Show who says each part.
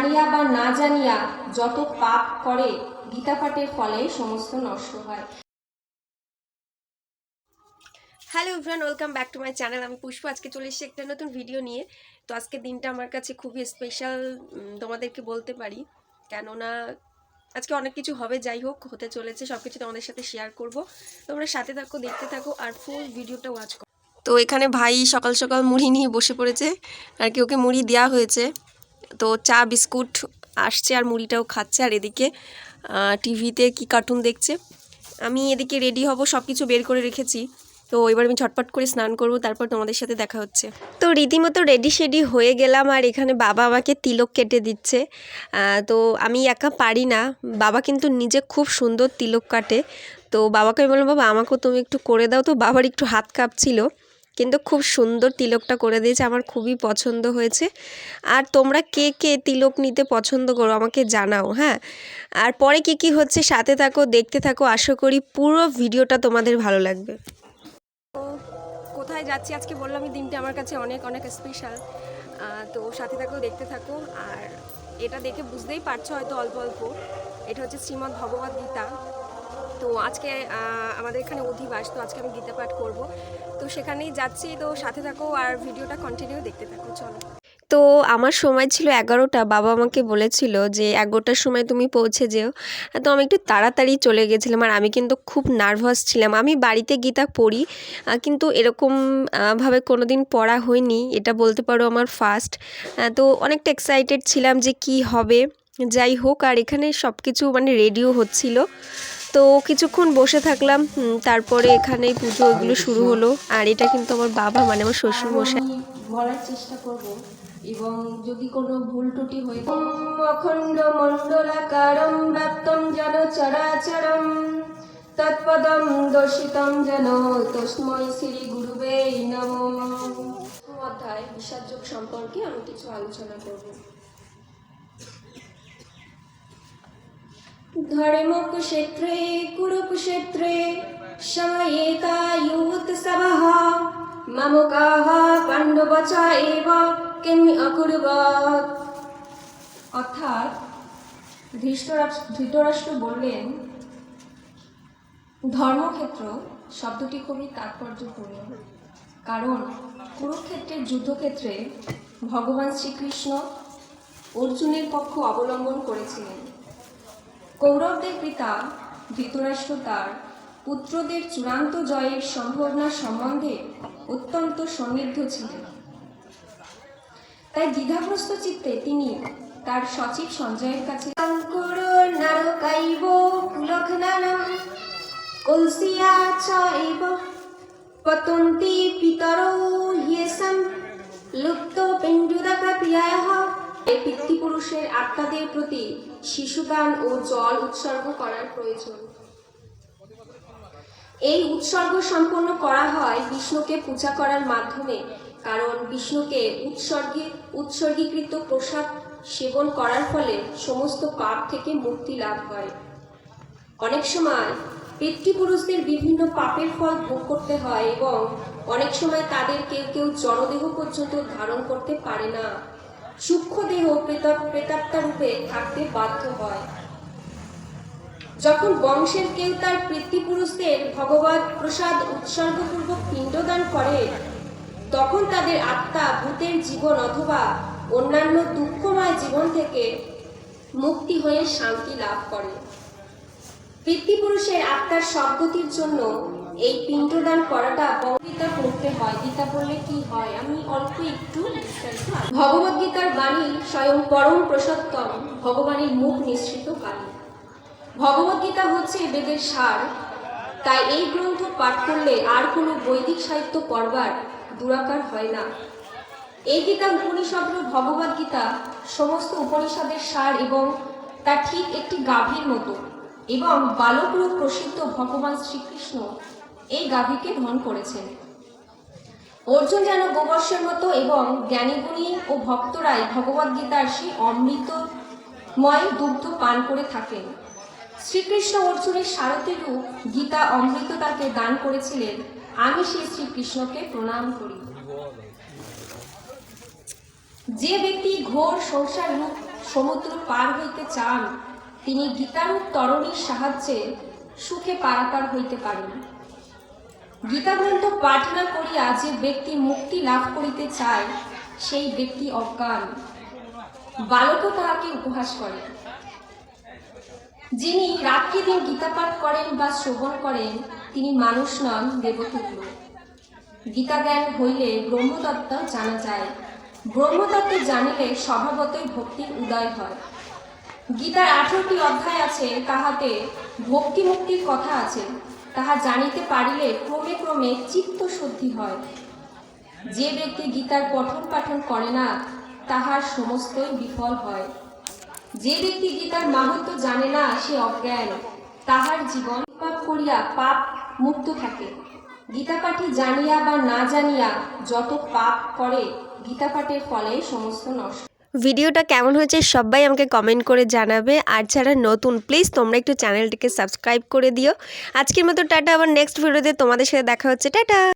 Speaker 1: জানিয়া বা না জানিয়া যত পাপ করে, গীতাপাঠের ফলে সমস্ত নষ্ট হয়।
Speaker 2: Hello everyone welcome back to my channel আমি পুষ্প, আজকে চলে এসেছি একটা নতুন ভিডিও নিয়ে। তো আজকে দিনটা আমার কাছে খুবই স্পেশাল তোমাদেরকে বলতে পারি। কেননা আজকে অনেক কিছু হবে, যাই হোক, হতে চলেছে সব কিছু তোমাদের সাথে শেয়ার করব। তোমরা সাথে থাকো, দেখতে থাকো, আর ফুল ভিডিওটা ওয়াচ করো। তো এখানে ভাই সকাল সকাল মুড়ি নিয়ে বসে পড়েছে, আর কি ওকে মুড়ি দেওয়া হয়েছে। তো চা বিস্কুট আসছে আর মুড়িটাও খাচ্ছে আর এদিকে টিভিতে কি কার্টুন দেখছে। আমি এদিকে রেডি হব সব কিছু বের করে রেখেছি। তো এবার আমি ঝটপট করে স্নান করব, তারপর তোমাদের সাথে দেখা হচ্ছে। তো রীতিমতো রেডি শেডি হয়ে গেলাম আর এখানে বাবা আমাকে তিলক কেটে দিচ্ছে। তো আমি একা পারি না। বাবা কিন্তু নিজে খুব সুন্দর তিলক কাটে। তো বাবাকে আমি বললাম, বাবা, আমাকেও তুমি একটু করে দাও। তো বাবার একটু হাত কাঁপছিল। কিন্তু খুব সুন্দর তিলকটা করে দিয়েছে, আমার খুবই পছন্দ হয়েছে। আর তোমরা কে কে তিলক নিতে পছন্দ করো আমাকে জানাও হ্যাঁ? আর পরে কি কি হচ্ছে সাথে থাকো, দেখতে থাকো, আশা করি পুরো ভিডিওটা তোমাদের ভালো লাগবে। কোথায় যাচ্ছি? আজকে বললাম এই দিনটা আমার কাছে অনেক অনেক স্পেশাল তো সাথে থাকো, দেখতে থাকো। আর এটা দেখে বুঝতেই পারছ হয়তো অল্প অল্প। এটা হচ্ছে শ্রীমদ্ ভগবদ গীতা তো আজকে আমাদের এখানে অধিবাস তো আজকে আমি গীতা পাঠ করব। তো সেখানেই যাচ্ছি তো সাথে থাকো আর ভিডিওটা কন্টিনিউ দেখতে থাকো চলো। তো আমার সময় ছিল এগারোটা বাবা আমাকে বলেছিল যে এগারোটার সময় তুমি পৌঁছে যেও। তো আমি একটু তাড়াতাড়ি চলে গেছিলাম আর আমি কিন্তু খুব নার্ভাস ছিলাম। আমি বাড়িতে গীতা পড়ি কিন্তু এরকম আহ, ভাবে কোনো দিন পড়া হয়নি এটা বলতে পারো আমার ফার্স্ট তো অনেকটা এক্সাইটেড ছিলাম যে কি হবে। যাই হোক আর এখানে সব কিছু মানে রেডিও হচ্ছিল। তো কিছুক্ষণ বসে থাকলাম তারপরে এখানে পুজো ওগুলো শুরু হলো। আর এটা কিন্তু আমার বাবা মানে আমার শ্বশুর মশাই।
Speaker 1: বলার চেষ্টা করব এবং যদি কোনো ভুল ত্রুটি হয়ে অখণ্ড মণ্ডলাকারম ব্যাপ্তম যেন চরাচরম। তৎপদম দর্শিতম যেন তস্মৈ শ্রী গুরুবে নম। অধ্যায়, বিষাদযোগ সম্পর্কে আমি কিছু আলোচনা করব। धर्मकुक्षेत्रे कुरुकुक्षेत्रे शमयेतायुत्सवः ममुकाः পাণ্ডব এব কেমি অকুরবত অর্থাৎ ধৃষ্টরাষ্ট্র ধৃতরাষ্ট্র বললেন ধর্মক্ষেত্র শব্দটি খুবই তাৎপর্যপূর্ণ। কারণ কুরুক্ষেত্রের যুদ্ধক্ষেত্রে ভগবান শ্রীকৃষ্ণ অর্জুনের পক্ষ অবলম্বন করেছিলেন। কৌরবদের পিতা, ধৃতরাষ্ট্র তার, পুত্রদের চূড়ান্ত জয়ের সম্ভাবনা সম্বন্ধে অত্যন্ত সন্নিগ্ধ ছিলেন। তাই দ্বিধাগ্রস্ত চিত্তে তিনি তার সচিব সঞ্জয়ের কাছে কলসিয়া চ পতন্তি পিতরো ইয়েসম লুপ্ত পিণ্ডুদাকা পিয়ায়ঃ। এই পিতৃপুরুষের আত্মাদের প্রতি শিশুদান ও জল উৎসর্গ করার প্রয়োজন। এই উৎসর্গ সম্পন্ন করা হয় বিষ্ণুকে পূজা করার মাধ্যমে, কারণ বিষ্ণুকে উৎসর্গে উৎসর্গীকৃত প্রসাদ সেবন করার ফলে সমস্ত পাপ থেকে মুক্তি লাভ হয়। অনেক সময় পিতৃপুরুষদের বিভিন্ন পাপের ফল ভোগ করতে হয় এবং অনেক সময় তাদের কেউ কেউ পর্যন্ত ধারণ করতে পারে না। সূক্ষ্ম দেহ প্রেতাত্মা রূপে থাকতে বাধ্য হয়। যখন বংশের কেউ তার পিতৃপুরুষদের ভগবত প্রসাদ উৎসর্গপূর্বক পিণ্ডদান করে, তখন তাদের আত্মা ভূতের জীবন অথবা অন্যান্য দুঃখময় জীবন থেকে মুক্তি হয়ে শান্তি লাভ করে। পিতৃপুরুষের আত্মার সদ্গতির জন্য এই পিণ্ডদান করাটা গীতা পড়তে হয়। গীতা পড়লে কি হয়? আমি অল্প একটু বিস্তারিত ভগবদ গীতার বাণী স্বয়ং পরম প্রসত্তম, ভগবানের মুখ নিঃসৃত বাণী ভগবদ্গীতা হচ্ছে বেদের সার। তাই এই গ্রন্থ পাঠ করলে আর কোনো বৈদিক সাহিত্য পড়বার দুরাকার হয় না। এই গীতা উপনিষদ ভগবদ গীতা সমস্ত উপনিষদের সার এবং তা ঠিক একটি গাভীর মতো এবং বালকরূপ প্রসিদ্ধ ভগবান শ্রীকৃষ্ণ এই গাভীকে ধন করেছেন অর্জুন যেন গোবর্ষের মতো এবং জ্ঞানীগুণী ও ভক্তরাই ভগবদ্গীতার সেই অমৃতময় দুগ্ধ পান করে থাকেন। শ্রীকৃষ্ণ অর্জুনের সারথী রূপ গীতা অমৃত তাকে দান করেছিলেন। আমি সেই শ্রীকৃষ্ণকে প্রণাম করি। যে ব্যক্তি ঘোর সংসার রূপ সমুদ্র পার হইতে চান, তিনি গীতারূপ তরণীর সাহায্যে সুখে পারাপার হইতে পারেন। গীতা গ্রন্থ পাঠ না করিয়া যে ব্যক্তি মুক্তি লাভ করিতে চায়, সেই ব্যক্তি অজ্ঞান। বালকও তাহাকে উপহাস করে। যিনি রাত্রি দিন গীতা পাঠ করেন বা শ্রবণ করেন, তিনি মানুষ নন দেবতুল্য গীতা জ্ঞান হইলে ব্রহ্মতত্ত্ব জানা যায়। ব্রহ্মতত্ত্ব জানিলে স্বভাবতই ভক্তির উদয় হয়। গীতার আঠারোটি অধ্যায় আছে, তাহাতে ভক্তি মুক্তির কথা আছে। তাহা জানিতে পারিলে ক্রমে ক্রমে চিত্ত শুদ্ধি হয়। যে ব্যক্তি গীতার পঠন পাঠন করে না, তাহার সমস্তই বিফল হয়। যে ব্যক্তি গীতার মাহাত্ম জানে না, সে অজ্ঞান। তাহার জীবন পাপ করিয়া পাপ মুক্ত থাকে। গীতা পাঠে জানিয়া বা না জানিয়া যত পাপ করে গীতা পাঠের ফলে সমস্ত নষ্ট
Speaker 2: ভিডিওটা কেমন হয়েছে সবাই আমাকে কমেন্ট করে জানাবে। আর যারা নতুন প্লিজ তোমরা একটু চ্যানেলটিকে সাবস্ক্রাইব করে দিও। আজকের মতো টাটা, আবার নেক্সট ভিডিওতে তোমাদের সাথে দেখা হচ্ছে। টাটা!